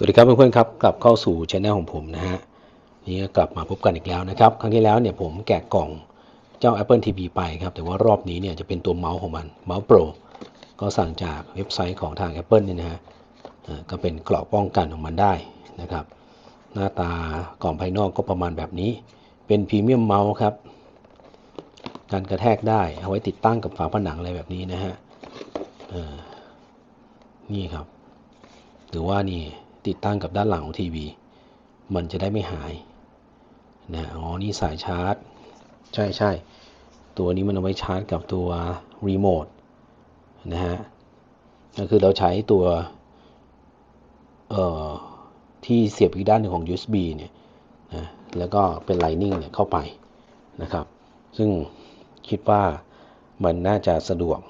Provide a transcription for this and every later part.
สวัสดีครับเพื่อนๆครับกลับเข้าสู่ช anel ของผมนะฮะนี่กลับมาพบกันอีกแล้วนะครับ ครั้งที่แล้วเนี่ยผมแกะกล่องเจ้า Apple TV ไปครับ แต่ว่ารอบนี้เนี่ยจะเป็นตัวเมาส์ของมันเมาส์โปรก็สั่งจากเว็บไซต์ของทาง Apple เนี่ยนะฮะก็เป็นกรอบป้องกันของมันได้นะครับ หน้าตากล่องภายนอกก็ประมาณแบบนี้ เป็นพรีเมียมเมาส์ครับการกระแทกได้เอาไว้ติดตั้งกับฝาผนังอะไรแบบนี้นะฮะนี่ครับหรือว่านี่ ติดตั้งกับด้านหลังของทีวี มันจะได้ไม่หายนะอ๋อนี่สายชาร์จ ใช่ใช่ตัวนี้มันเอาไว้ชาร์จกับตัวรีโมทนะฮะก็คือเราใช้ตัวเอ่อที่เสียบอีกด้านหนึ่งของ USB เนี่ยนะแล้วก็เป็น Lightning เนี่ยเข้าไปนะครับ ซึ่งคิดว่ามันน่าจะสะดวก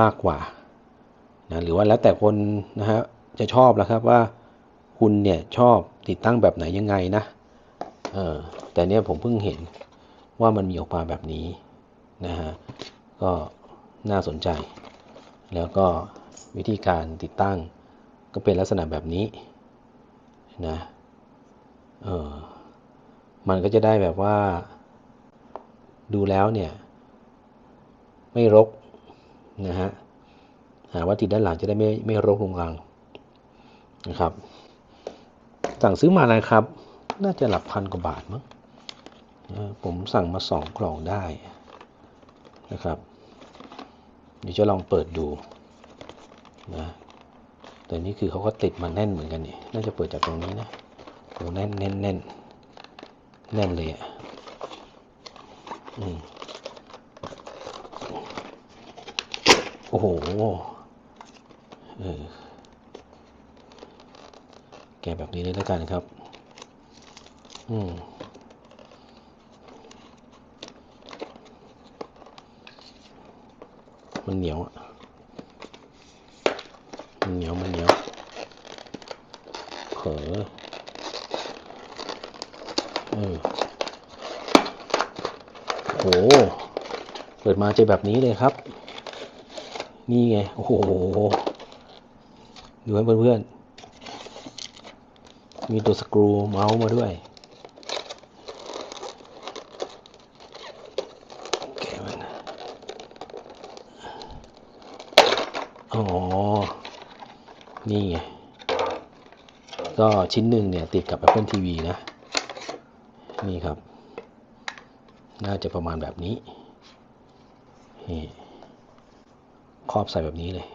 มากกว่านะหรือว่าแล้วแต่คนนะฮะ จะชอบแล้วครับว่าคุณเนี่ยชอบติดตั้งแบบไหนยังไงนะเออแต่เนี่ยผมเพิ่งเห็นว่ามันมีออกมาแบบนี้นะฮะก็น่าสนใจ แล้วก็วิธีการติดตั้งก็เป็นลักษณะแบบนี้นะเออมันก็จะได้แบบว่า ดูแล้วเนี่ย ไม่รกนะฮะหาว่าติดด้านหลังจะได้ไม่ไม่รกรุงรัง นะครับ สั่งซื้อมานะครับ น่าจะหลักพันกว่าบาทมั้งผมสั่งมาสองกล่องได้นะครับเดี๋ยวจะลองเปิดดูนะแต่นี่คือเขาก็ติดมาแน่นเหมือนกันนี่น่าจะเปิดจากตรงนี้นะโอ้แน่นแน่นแน่นแน่นเลยอะอืมโอ้โหเออ แกะแบบนี้เลยแล้วกันครับ อืมมันเหนียวอะ มันเหนียว มันเหนียวเขอเออโห เปิดมาเจอแบบนี้เลยครับ นี่ไง โอ้โห ดูให้เพื่อนๆ มีตัวสกรูเมาส์มาด้วยแกะมันอ๋อ นี่ไง ก็ชิ้นหนึ่งเนี่ย ติดกับ Apple TV นะ นี่ครับ น่าจะประมาณแบบนี้ นี่ครอบใส่แบบนี้เลย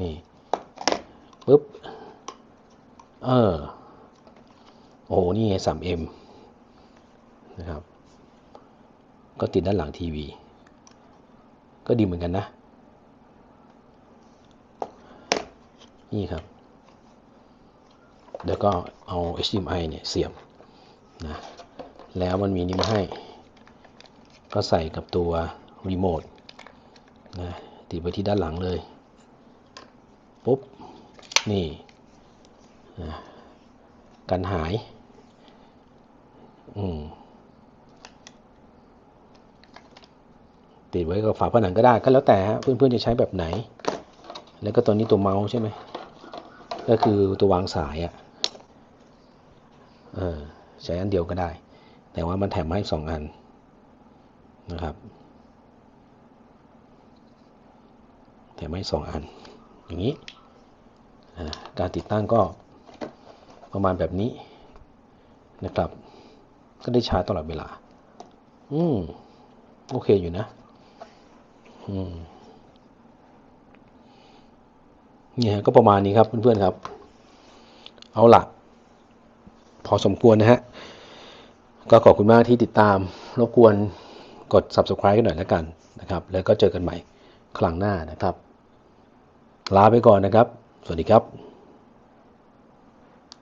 นี่ปุ๊บ เออ โอ้โหนี่ไง 3M นะครับ ก็ติดด้านหลังทีวี ก็ดีเหมือนกันนะ นี่ครับ แล้วก็เอา HDMI เนี่ยเสียบนะ แล้วมันมีนี่มาให้ ก็ใส่กับตัวรีโมทนะติดไปที่ด้านหลังเลย ปุ๊บ นี่ กันหายติดไว้กับฝาผนังก็ได้ก็แล้วแต่ฮะเพื่อนๆจะใช้แบบไหน แล้วก็ตัวนี้ตัวเมาส์ใช่ไหมก็คือตัววางสายอะ่ะใช้อันเดียวก็ได้ แต่ว่ามันแถมมาให้สองอันนะครับ แถมให้สองอัน อย่างนี้การติดตั้งก็ ประมาณแบบนี้นะครับ ก็ได้ชาตลอดเวลา อืม โอเคอยู่นะ อืมนี่ฮะก็ประมาณนี้ครับเพื่อนๆครับ เอาละพอสมควรนะฮะ ก็ขอบคุณมากที่ติดตาม รบกวนกด subscribe กันหน่อยแล้วกันนะครับ แล้วก็เจอกันใหม่ครั้งหน้านะครับ ลาไปก่อนนะครับ สวัสดีครับ